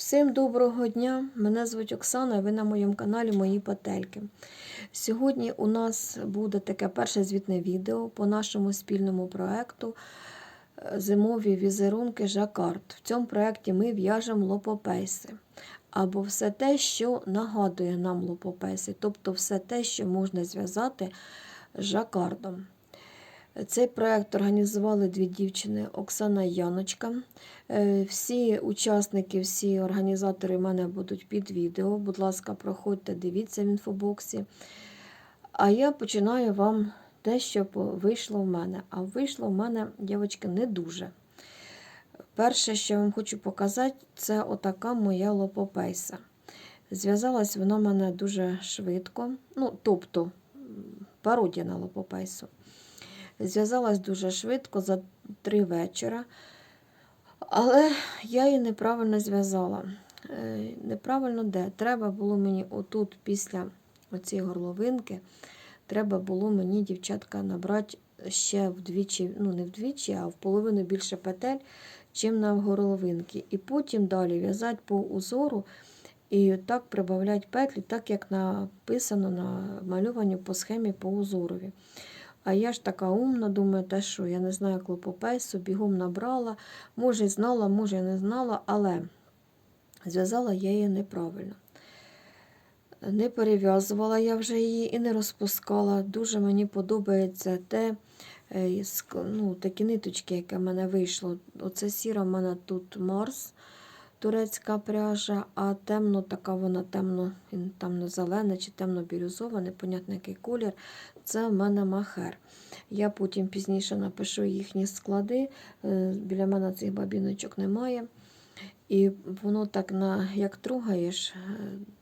Всім доброго дня! Мене звуть Оксана, і ви на моєму каналі Мої Петельки. Сьогодні у нас буде таке перше звітне відео по нашому спільному проєкту е, Зимові візерунки Жакард. В цьому проєкті ми в'яжемо лопопейси. Або все те, що нагадує нам лопопейси, тобто все те, що можна зв'язати з жакардом. Цей проєкт організували дві дівчини Оксана Яночка. Е, Всі учасники, всі організатори в мене будуть під відео. Будь ласка, проходьте, дивіться в інфобоксі. А я починаю вам те, що вийшло в мене. А вийшло в мене, дівчатки, не дуже. Перше, що я вам хочу показати, це отака моя лопопейса. Зв'язалась вона в мене дуже швидко. Ну, тобто, пародія на лопопейсу. Зв'язалась дуже швидко за три вечора. Але я її неправильно зв'язала. Е, Неправильно де? Треба було мені отут, після оцієї горловинки, треба було мені, дівчатка, набрати ще вдвічі, ну не вдвічі, а в половину більше петель, чим на горловинки. І потім далі в'язати по узору і так прибавляти петлі, так як написано на малюванні по схемі по узорові. А я ж така умна, думаю, те, що я не знаю клопопейсу, бігом набрала. Може, знала, може, не знала, але зв'язала я її неправильно. Не перев'язувала я вже її і не розпускала. Дуже мені подобається те, е, ну, такі ниточки, яке в мене вийшло. Оце сіра в мене тут Марс, турецька пряжа, а темно така вона темно, темно-зелена чи темно-бірюзова, непонятно який колір. Це в мене махер. Я потім пізніше напишу їхні склади. Е, Біля мене цих бабіночок немає. І воно так, на, як трогаєш,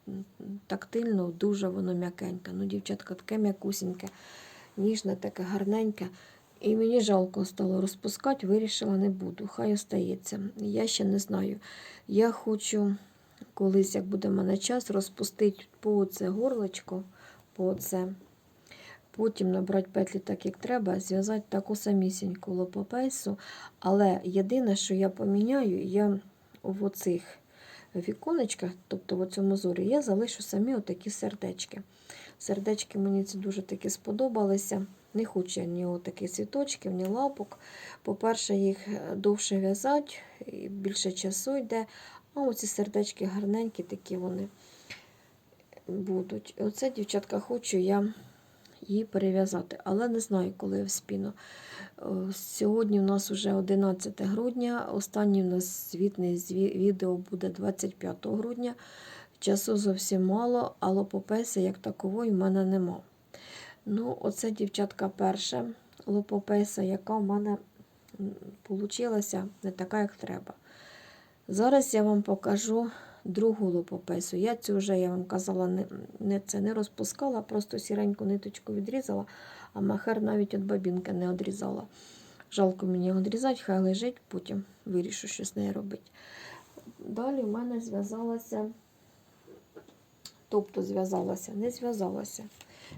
е, тактильно, дуже воно м'якеньке. Ну, дівчатка, таке м'якусіньке, ніжне, таке гарненьке. І мені жалко стало розпускати, вирішила не буду. Хай остається. Я ще не знаю. Я хочу колись, як буде в мене час, розпустити по це горлочко, по це. Потім набрати петлі так, як треба, зв'язати таку самісіньку лопопейсу. Але єдине, що я поміняю, я в оцих віконечках, тобто в цьому зорі, я залишу самі отакі сердечки. Сердечки мені це дуже таки сподобалися. Не хочу ні отаких цвіточків, ні лапок. По-перше, їх е, довше в'язати, більше часу йде. А оці сердечки гарненькі, такі вони будуть. Оце, дівчатка, хочу я її перев'язати, але не знаю, коли я вспіну. Е, Сьогодні у нас вже 11 грудня. Останній у нас звітне зві- відео буде 25 грудня. Часу зовсім мало, а лопопеси як такової в мене нема. Ну, оце, дівчатка, перша лопопеса, яка в мене вийшла не така, як треба. Зараз я вам покажу другу лопопесу. Я цю вже, я вам казала, не, не це не розпускала, просто сіреньку ниточку відрізала, а махер навіть від бабінки не відрізала. Жалко мені відрізати, хай лежить, потім вирішу, що з нею робити. Далі в мене зв'язалася, тобто зв'язалася, не зв'язалася.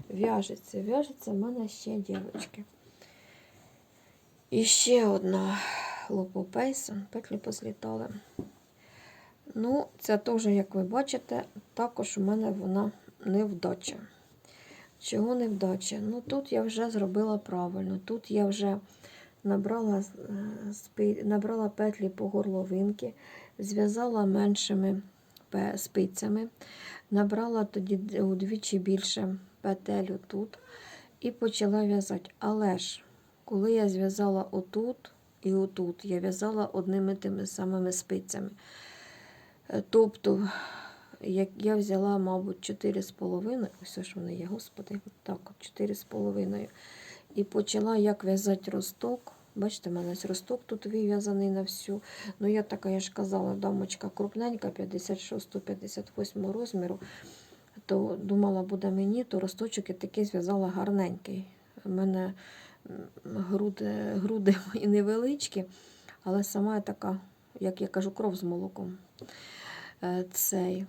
В'яжеться, в'яжеться в мене ще дівчатки. І ще одна лопопейса, петлі позлітали. Ну, це теж, як ви бачите, також у мене вона невдача. Чого невдача? Ну, тут я вже зробила правильно. Тут я вже набрала, е, набрала петлі по горловинки, зв'язала меншими спицями, набрала тоді удвічі більше петель тут і почала в'язати. Але ж, коли я зв'язала отут і отут, я в'язала одними тими самими спицями. Е, Тобто, як я взяла, мабуть, 4,5, ось ж вони є, господи, так, 4,5. І почала як в'язати росток. Бачите, в мене росток тут вив'язаний на всю. Ну, я така, я ж казала, дамочка крупненька, 56-58 розміру. То думала, буде мені, то росточок я такий зв'язала гарненький. У мене груди, груди мої невеличкі, але сама я така, як я кажу, кров з молоком. Е, Цей.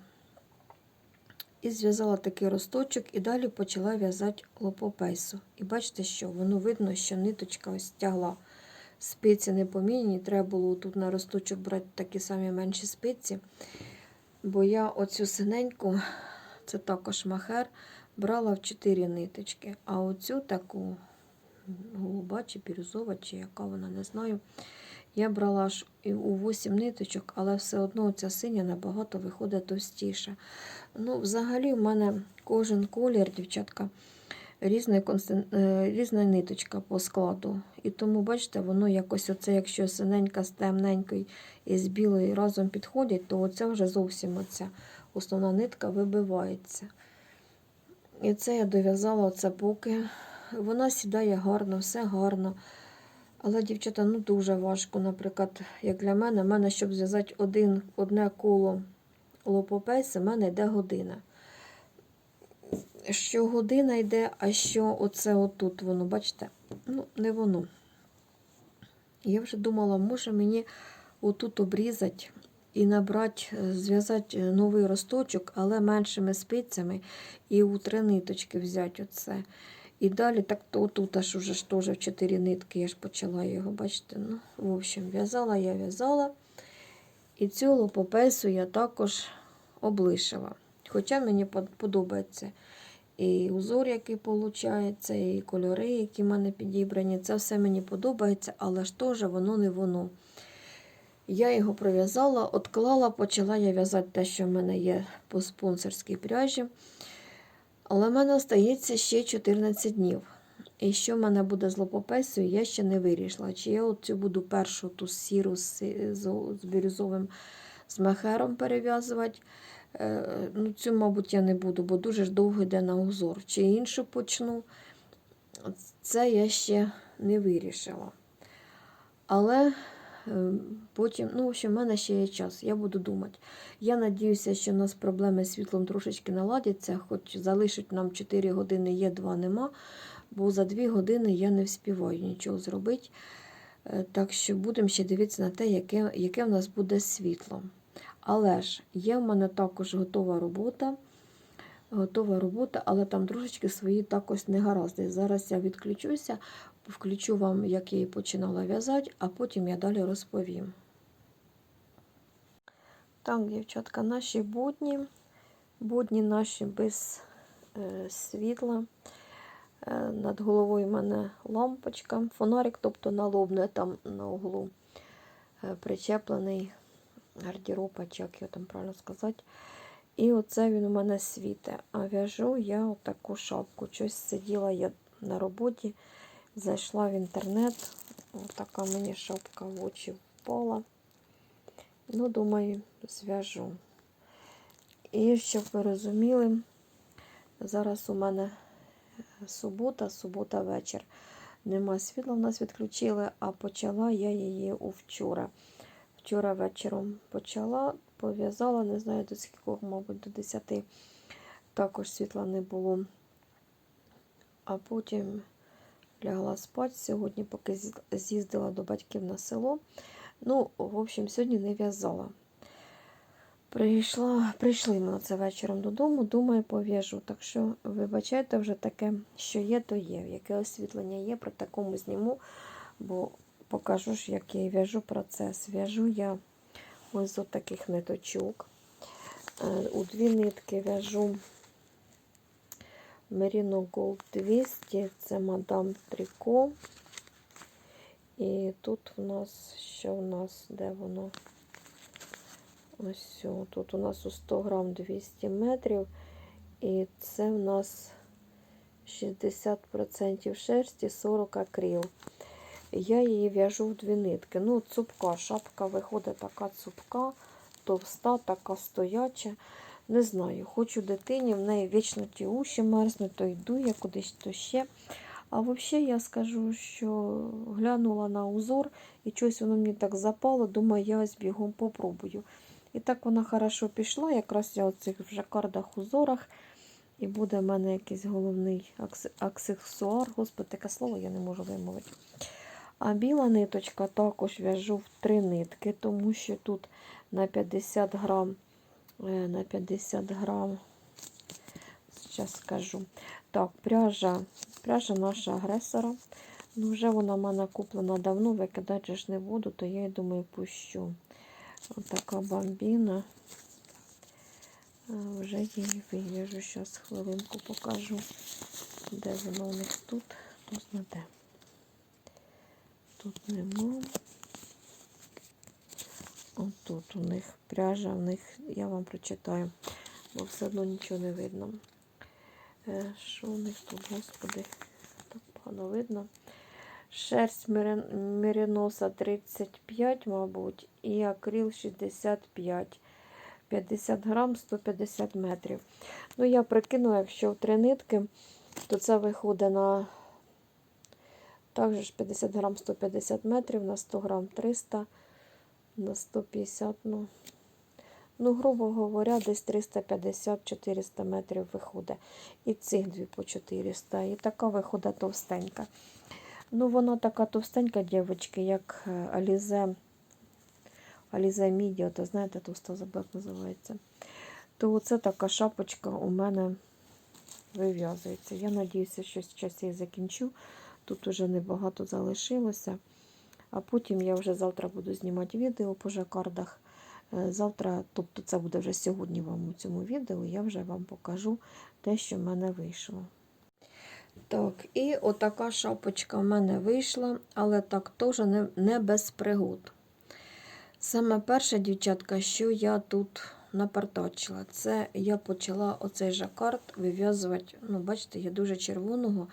І зв'язала такий росточок, і далі почала в'язати лопопейсу. І бачите, що воно видно, що ниточка ось тягла. Спиці не поміняні, треба було тут на росточок брати такі самі менші спиці. Бо я оцю синеньку, це також махер, брала в 4 ниточки. А оцю таку голуба чи бірюзова, чи яка вона, не знаю. Я брала аж у 8 ниточок, але все одно ця синя набагато виходить товстіша. Ну, взагалі, в мене кожен колір, дівчатка, різна, е, різна ниточка по складу. І тому, бачите, воно якось оце, якщо синенька з темненькою і з білою разом підходять, то оця вже зовсім оця основна нитка вибивається. І це я дов'язала оце поки. Вона сідає гарно, все гарно. Але, дівчата, ну дуже важко, наприклад, як для мене, в мене, щоб зв'язати один, одне коло лопопейса, в мене йде година. Що година йде, а що оце отут воно, бачите? Ну, не воно. Я вже думала, може мені отут обрізати і набрати, е, зв'язати е, новий росточок, але меншими спицями, і у три ниточки взяти оце. І далі так то тут аж уже ж теж в чотири нитки, я ж почала його, бачите. ну, В общем, в'язала я в'язала. І цю лопопесу я також облишила. Хоча мені подобається і узор, який виходить, і кольори, які в мене підібрані. Це все мені подобається, але ж теж воно не воно. Я його пров'язала, отклала, почала я в'язати те, що в мене є по спонсорській пряжі. Але в мене остається ще 14 днів. І що в мене буде з лопопесою, я ще не вирішила. Чи я оцю буду першу ту сіру з, бірюзовим з махером перев'язувати. Е, ну, цю, мабуть, я не буду, бо дуже ж довго йде на узор. Чи іншу почну. Це я ще не вирішила. Але потім, ну, в общем, в мене ще є час, я буду думати. Я надіюся, що у нас проблеми з світлом трошечки наладяться, хоч залишить нам 4 години, є 2 нема, бо за 2 години я не вспіваю нічого зробити. Е, Так що будемо ще дивитися на те, яке, яке в нас буде світло. Але ж є в мене також готова робота. Готова робота, але там трошечки свої також негаразди. Зараз я відключуся, включу вам, як я її починала в'язати, а потім я далі розповім. Так, дівчатка, наші будні. Будні наші без е, світла. Е, над головою в мене лампочка, фонарик, тобто налобне там на углу е, причеплений гардероба, чи як його там правильно сказати. І оце він у мене світе. А в'яжу я отаку шапку. Щось сиділа я на роботі, зайшла в інтернет. Отака мені шапка в очі впала. Ну, думаю, зв'яжу. І щоб ви розуміли, зараз у мене субота, субота вечір. Нема світла, в нас відключили, а почала я її у вчора. Вчора вечором почала, пов'язала, не знаю до скількох, мабуть, до 10. Також світла не було. А потім лягла спати сьогодні, поки з'їздила до батьків на село. Ну, в общем, сьогодні не в'язала. Прийшла, Прийшли ми оце вечором додому, думаю, пов'яжу. Так що, вибачайте, вже таке, що є, то є. Яке освітлення є, про такому зніму, бо покажу ж, як я в'яжу процес. В'яжу я ось з таких ниточок. Е, У дві нитки в'яжу Merino Gold 200, це мадам Трико. І тут у нас, що у нас, де воно? Ось. Тут у нас у 100 грам 200 метрів. І це в нас 60% шерсті, 40 акрил. Я її в'яжу в дві нитки. Ну, цупка, шапка виходить така цупка, товста, така стояча. Не знаю, хочу дитині, в неї вічно ті уші мерзнуть, то йду я кудись то ще. А взагалі я скажу, що глянула на узор і щось воно мені так запало, думаю, я ось бігом попробую. І так вона хорошо пішла, якраз я у цих вже кардах узорах. І буде в мене якийсь головний аксесуар. Господи, таке слово я не можу вимовити. А біла ниточка також в'яжу в три нитки, тому що тут на 50 грам, на 50 грам, зараз скажу. Так, пряжа, пряжа наша агресора. Ну, Вже вона в мене куплена давно, викидати ж не буду, то я думаю, пущу. Ось така бомбіна. Вже її вив'яжу. Зараз хвилинку покажу, де воно у них тут. Хто знаде. Тут нема. Отут у них пряжа, у них, я вам прочитаю, бо все одно нічого не видно. Е, Що у них тут, господи, так погано видно. Шерсть мериноса 35, мабуть, і акрил 65. 50 грам 150 метрів. Ну, я прикинула, якщо в три нитки, то це виходить на також 50 грам 150 метрів, на 100 грам 300, на 150, ну, ну, грубо говоря, десь 350-400 метрів виходить. І цих дві по 400. І така виходить товстенька. Ну, вона така товстенька, дівчатки, як Алізе. Алізе Мідіо, то знаєте, товста забак називається. То оце така шапочка у мене вив'язується. Я надіюся, що зараз я закінчу. Тут уже небагато залишилося. А потім я вже завтра буду знімати відео по жакардах. Е, Завтра, тобто це буде вже сьогодні вам у цьому відео, я вже вам покажу те, що в мене вийшло. Так, і отака шапочка в мене вийшла, але так теж не, не без пригод. Саме перше, дівчатка, що я тут напартачила, це я почала оцей жакард вив'язувати. Ну, бачите, я дуже червоного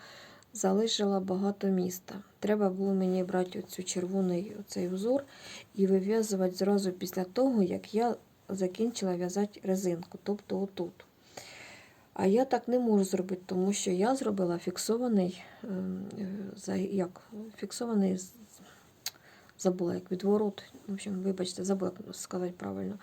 залишила багато міста. Треба було мені брати оцю червоний оцей узор і вив'язувати зразу після того, як я закінчила в'язати резинку, тобто отут. А я так не можу зробити, тому що я зробила фіксований, ем, е, як, фіксований забула як відворот. В общем, вибачте, забула сказати правильно.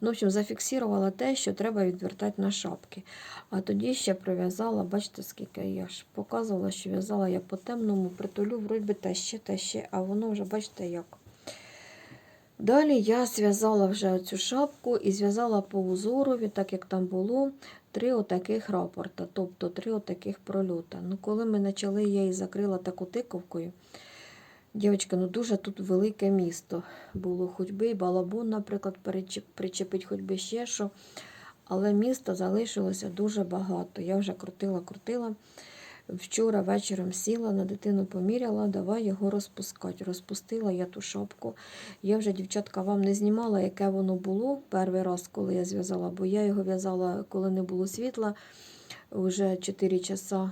Ну, в общем, зафіксувала те, що треба відвертати на шапки. А тоді ще прив'язала, бачите, скільки я ж показувала, що в'язала я по темному притулю, вроді те ще, те ще, а воно вже, бачите, як. Далі я зв'язала вже цю шапку і зв'язала по узорові, так як там було, три отаких рапорта, тобто три отаких прольота. Ну, коли ми почали, я її закрила таку тиковкою. Дівчатка, ну дуже тут велике місто було. Хоч би і балабон, наприклад, причепить, хоч би ще що. Але міста залишилося дуже багато. Я вже крутила, крутила. Вчора вечором сіла, на дитину поміряла, давай його розпускати. Розпустила я ту шапку. Я вже, дівчатка, вам не знімала, яке воно було перший раз, коли я зв'язала, бо я його в'язала, коли не було світла, вже 4 часа.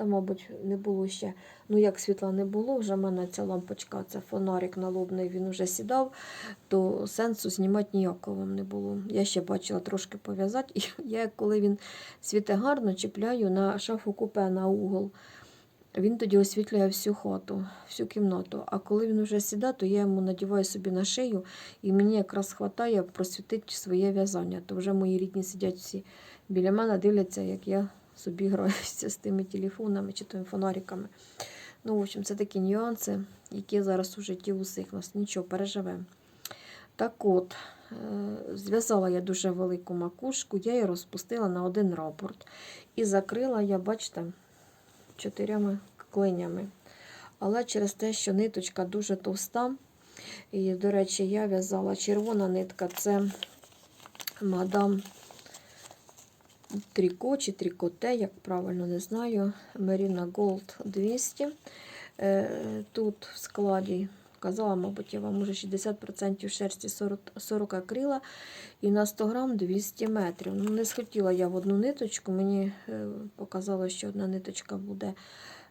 Е, Та, мабуть, не було ще. Ну, як світла не було, вже в мене ця лампочка, це фонарик налобний, він вже сідав, то сенсу знімати ніякого не було. Я ще бачила трошки пов'язати, і я, коли він світе гарно, чіпляю на шафу купе на угол. Він тоді освітлює всю хату, всю кімнату. А коли він вже сідає, то я йому надіваю собі на шию, і мені якраз вистачає просвітити своє в'язання. То вже мої рідні сидять всі біля мене, дивляться, як я собі граюся з тими телефонами чи тими фонариками. Ну, в общем, це такі нюанси, які зараз у житті усіх нас. Нічого, переживемо. Так от, е, зв'язала я дуже велику макушку, я її розпустила на один рапорт. І закрила я, бачите, чотирями клинями. Але через те, що ниточка дуже товста, і, до речі, я в'язала червона нитка, це мадам Тріко чи Трікоте, як правильно не знаю. Merino Gold 200. Е, Тут в складі, казала, мабуть, я вам уже 60% шерсті 40, 40 акрила і на 100 грам 200 метрів. Ну, не схотіла я в одну ниточку, мені е, показало, що одна ниточка буде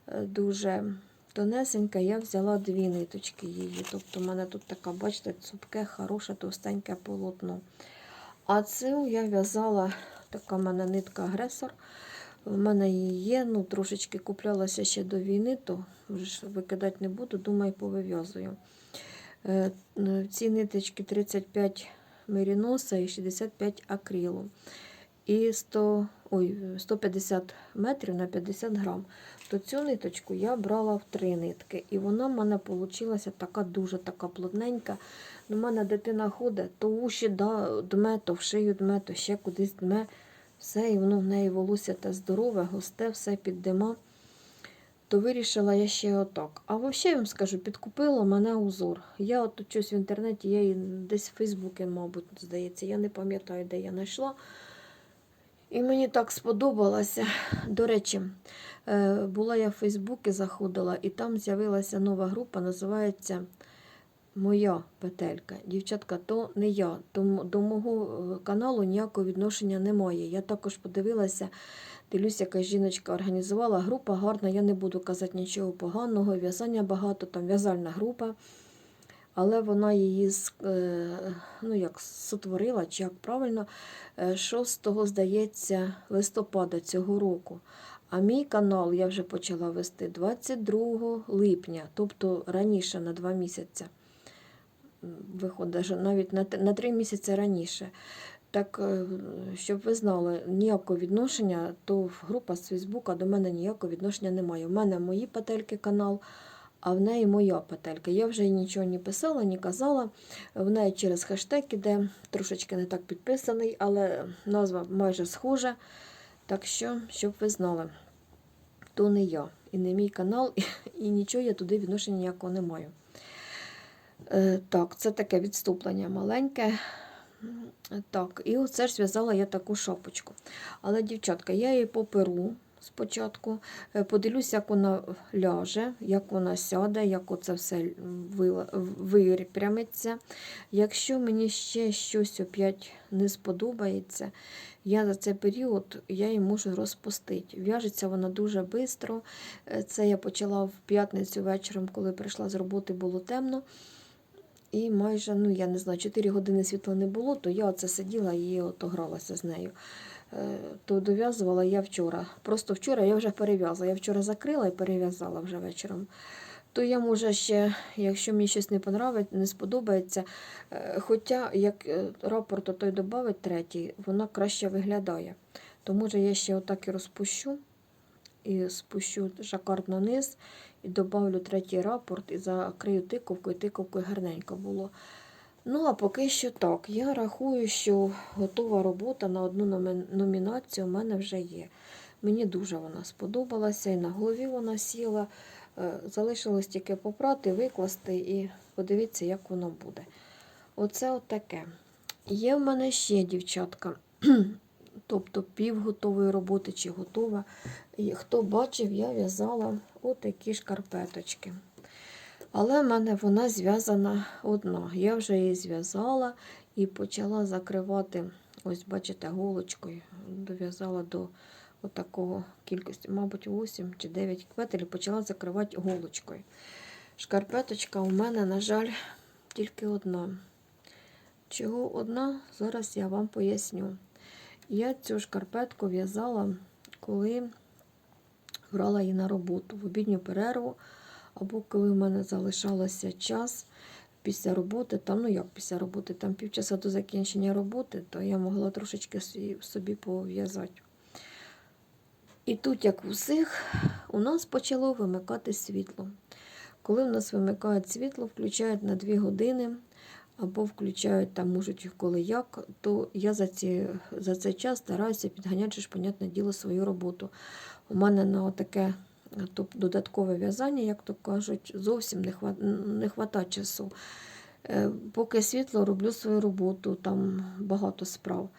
е, дуже тонесенька, я взяла дві ниточки її. Тобто, в мене тут така, бачите, цупке, хороше, товстеньке полотно. А цю я в'язала, така в мене нитка агресор. В мене її є, ну трошечки куплялася ще до війни, то вже ж викидати не буду, думаю, повив'язую. Е, е, Ці ниточки 35 меріноса і 65 акрилу. І 100, ой, 150 метрів на 50 грам. То цю ниточку я брала в три нитки. І вона в мене вийшла така дуже така плотненька. У мене дитина ходить, то уші да, дме, то в шию дме, то ще кудись дме. Все, і воно в неї волосся те здорове, густе, все під дима. То вирішила я ще отак. А взагалі я вам скажу, підкупила мене узор. Я от щось в інтернеті, я її десь в Фейсбуці, мабуть, здається, я не пам'ятаю, де я знайшла. І мені так сподобалося. До речі, е, була я в Фейсбуці, заходила, і там з'явилася нова група, називається Моя петелька. Дівчатка, то не я. Тому до мого е, каналу ніякого відношення немає. Я також подивилася, дивлюсь, яка жіночка організувала. Група гарна, я не буду казати нічого поганого. В'язання багато, там в'язальна група. Але вона її е, ну, як сотворила, чи як правильно, е, 6, здається, листопада цього року. А мій канал я вже почала вести 22 липня, тобто раніше на 2 місяці. Виходить, навіть на, т- 3 місяці раніше. Так, е, щоб ви знали, ніякого відношення, то група з Фейсбука до мене ніякого відношення немає. У мене мої петельки канал, а в неї моя петелька. Я вже нічого не писала, не казала. В неї через хештег іде, трошечки не так підписаний, але назва майже схожа. Так що, щоб ви знали, то не я і не мій канал, і, нічого я туди відношення ніякого не маю. Е, так, це таке відступлення маленьке. Так, і оце ж зв'язала я таку шапочку. Але, дівчатка, я її поперу спочатку, е, подивлюсь, як вона ляже, як вона сяде, як оце все випрямиться. Якщо мені ще щось опять не сподобається, я за цей період я її можу розпустити. В'яжеться вона дуже швидко. Це я почала в п'ятницю вечором, коли прийшла з роботи, було темно. І майже, ну я не знаю, 4 години світла не було, то я оце сиділа і от гралася з нею. Е, То дов'язувала я вчора. Просто вчора я вже перев'язала. Я вчора закрила і перев'язала вже вечором. То я може ще, якщо мені щось не понравить, не сподобається. е, Хоча як е, рапорт той додавить третій, вона краще виглядає. То може я ще отак і розпущу і спущу жакард на низ, і добавлю третій рапорт, і закрию тиковкою, тиковкою гарненько було. Ну, а поки що так. Я рахую, що готова робота на одну номінацію у мене вже є. Мені дуже вона сподобалася, і на голові вона сіла. Е, Залишилось тільки попрати, викласти і подивитися, як воно буде. Оце от таке. Є в мене ще дівчатка, тобто півготової роботи чи готова. І хто бачив, я в'язала отакі шкарпеточки. Але в мене вона зв'язана одна. Я вже її зв'язала і почала закривати, ось бачите, голочкою. Дов'язала до отакого кількості, мабуть, 8 чи 9 петель, і почала закривати голочкою. Шкарпеточка у мене, на жаль, тільки одна. Чого одна? Зараз я вам поясню. Я цю шкарпетку в'язала, коли брала її на роботу в обідню перерву, або коли в мене залишалося час після роботи, там, ну як після роботи, там півчаса до закінчення роботи, то я могла трошечки собі пов'язати. І тут, як у всіх, у нас почало вимикати світло. Коли в нас вимикають світло, включають на 2 години або включають там, можуть коли як, то я за, ці, за цей час стараюся підганяти, ж, понятне діло, свою роботу. У мене на таке додаткове в'язання, як то кажуть, зовсім не, хват, не хватає часу. Е, Поки світло роблю свою роботу, там багато справ.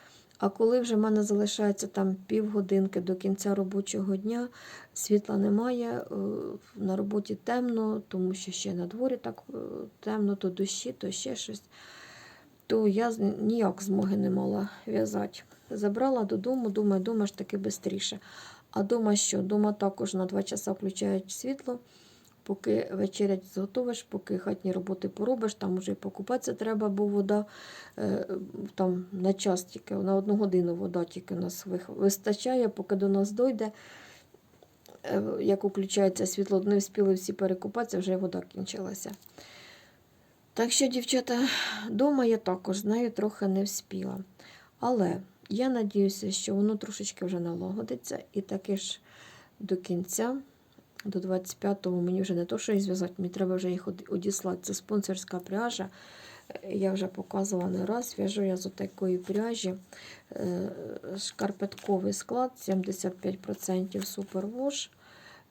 А коли вже в мене залишається там півгодинки до кінця робочого дня, світла немає, е, на роботі темно, тому що ще на дворі так е, темно, то дощі, то ще щось, то я ніяк змоги не мала в'язати. Забрала додому, думаю, дома ж таки швидше. А дома що? Дома також на 2 часа включають світло. Поки вечерять зготовиш, поки хатні роботи поробиш, там вже і покупатися треба, бо вода е, там на час тільки, на одну годину вода тільки нас вистачає, поки до нас дойде. Е, Як включається світло, не встигли всі перекупатися, вже вода кінчилася. Так що, дівчата, дома я також з нею трохи не вспіла. Але я надіюся, що воно трошечки вже налагодиться, і таки ж до кінця, до 25-го, мені вже не то, що їх зв'язати, мені треба вже їх одіслати. Це спонсорська пряжа. Е, Я вже показувала не раз. В'яжу я з такої пряжі. Е, Шкарпетковий склад 75% супервош,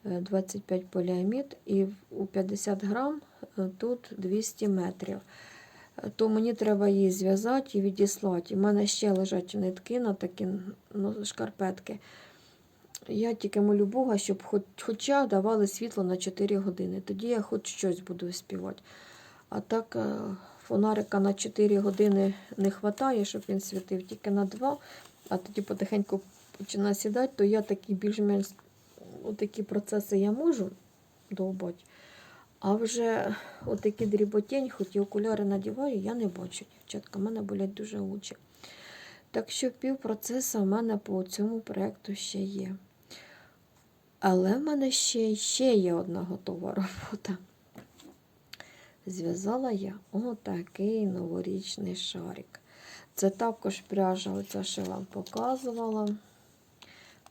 е, 25 поліамід і у 50 грам е, тут 200 метрів. То мені треба її зв'язати і відіслати. У мене ще лежать нитки на такі ну, шкарпетки. Я тільки молю Бога, щоб хоч, хоча давали світло на 4 години. Тоді я хоч щось буду співати. А так е, фонарика на 4 години не вистачає, щоб він світив тільки на 2, а тоді потихеньку починає сідати, то я такі більш-менш такі процеси я можу довбати. А вже отакі дріботень, хоч і окуляри надіваю, я не бачу, дівчатка. в мене болять дуже очі. Так що пів процесу в мене по цьому проєкту ще є. Але в мене ще, ще є одна готова робота. Зв'язала я отакий новорічний шарик. Це також пряжа, оця що вам показувала.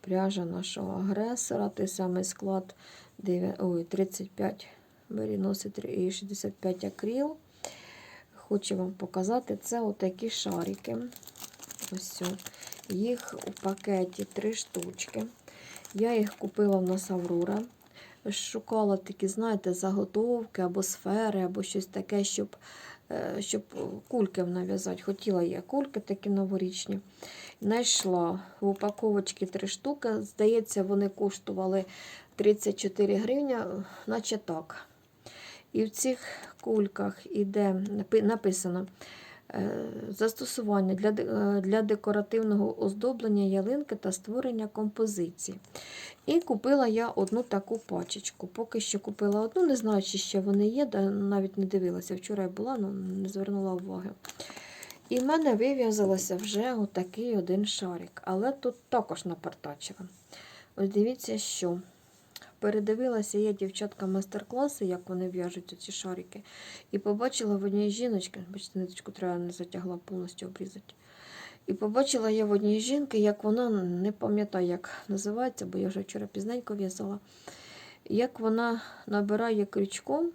Пряжа нашого агресора, той самий склад 9, ой, 35 меріноси і 65 акрил. Хочу вам показати, це отакі шарики. Ось. Їх у пакеті три штучки. Я їх купила в нас Аврора. Шукала такі, знаєте, заготовки або сфери, або щось таке, щоб, е, щоб кульки нав'язати. Хотіла я кульки такі новорічні. Знайшла в упаковочці три штуки. Здається, вони коштували 34 гривня, наче так. І в цих кульках іде написано е, застосування для, е, для декоративного оздоблення ялинки та створення композиції. І купила я одну таку пачечку. Поки що купила одну, не знаю, чи ще вони є, навіть не дивилася. Вчора я була, але не звернула уваги. І в мене вив'язалося вже отакий один шарик. Але тут також напартачила. Ось дивіться, що. Передивилася я дівчатка майстер-класи, як вони в'яжуть ці шарики. І побачила в одній жіночки, бачите, ниточку треба не затягла повністю обрізати. І побачила я в одній жінки, як вона, не пам'ятаю, як називається, бо я вже вчора пізненько в'язала, як вона набирає крючком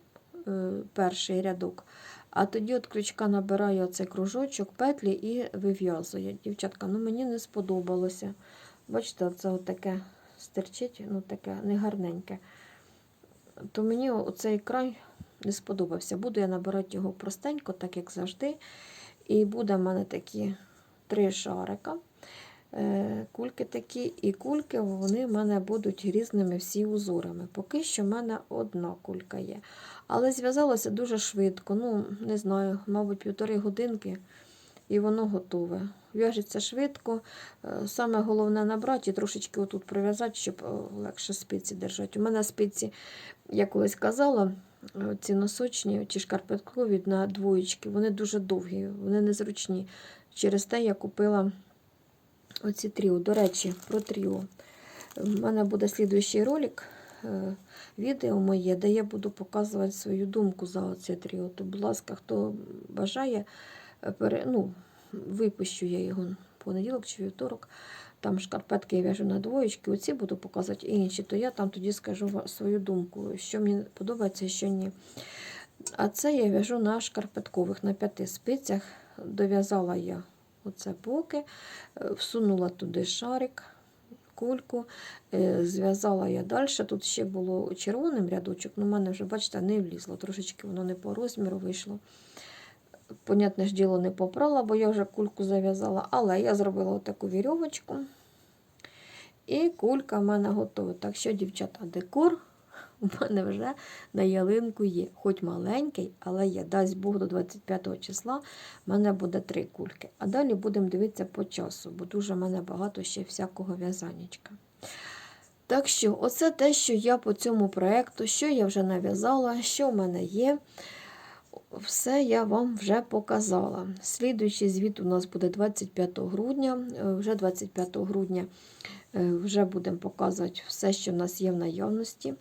е, перший рядок, а тоді от крючка набирає оцей кружочок, петлі і вив'язує. Дівчатка, ну мені не сподобалося. Бачите, це от таке стерчить, ну таке негарненьке. То мені оцей край не сподобався. Буду я набирати його простенько, так як завжди. І буде в мене такі три шарика. Е, Кульки такі, і кульки вони в мене будуть різними всі узорами. Поки що в мене одна кулька є. Але зв'язалося дуже швидко. Ну, не знаю, мабуть, півтори годинки, і воно готове. В'яжеться швидко. Е, Саме головне набрати і трошечки отут прив'язати, щоб е, легше спиці держати. У мене спиці, я колись казала, е, ці носочні чи шкарпеткові на двоєчки, вони дуже довгі, вони незручні. Через те я купила оці тріо. До речі, про тріо. У мене буде слідуючий ролик, відео моє, де я буду показувати свою думку за це тріо. То, будь ласка, хто бажає, пере, ну, випущу я його понеділок чи вівторок. Там шкарпетки я в'яжу на двоєчки, оці буду показувати інші, то я там тоді скажу свою думку, що мені подобається, що ні. А це я в'яжу на шкарпеткових, на п'яти спицях. Дов'язала я оце боки, е, всунула туди шарик, кульку, е, зв'язала я далі. Тут ще було червоним рядочок, але в мене вже, бачите, не влізло. Трошечки воно не по розміру вийшло. Понятне ж діло, не попрала, бо я вже кульку зав'язала, але я зробила таку вірьовочку. І кулька в мене готова. Так що, дівчата, декор у мене вже на ялинку є. Хоч маленький, але є. Дасть Бог до 25 числа в мене буде три кульки. А далі будемо дивитися по часу, бо дуже в мене багато ще всякого в'язанечка. Так що, оце те, що я по цьому проєкту, що я вже нав'язала, що в мене є. Все я вам вже показала. Слідуючий звіт у нас буде 25 грудня. Е, Вже 25 грудня е, вже будемо показувати все, що в нас є в наявності.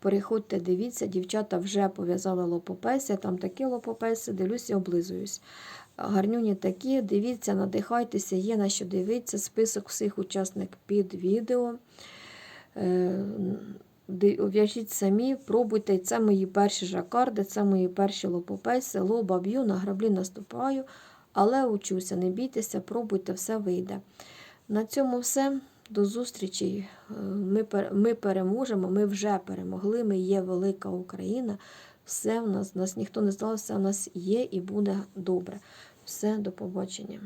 Переходьте, дивіться, дівчата вже пов'язали лопопеси, там такі лопопеси, дивлюся і облизуюсь. Гарнюні такі, дивіться, надихайтеся, є на що дивитися. Список всіх учасників під відео. Е, ди- В'яжіть самі, пробуйте. Це мої перші жакарди, це мої перші лопопеси, лоба б'ю, на граблі наступаю, але учуся, не бійтеся, пробуйте, все вийде. На цьому все. До зустрічі. Е, Ми, ми переможемо, ми вже перемогли. Ми є велика Україна. Все в нас, нас ніхто не здав, все в нас є і буде добре. Все, до побачення.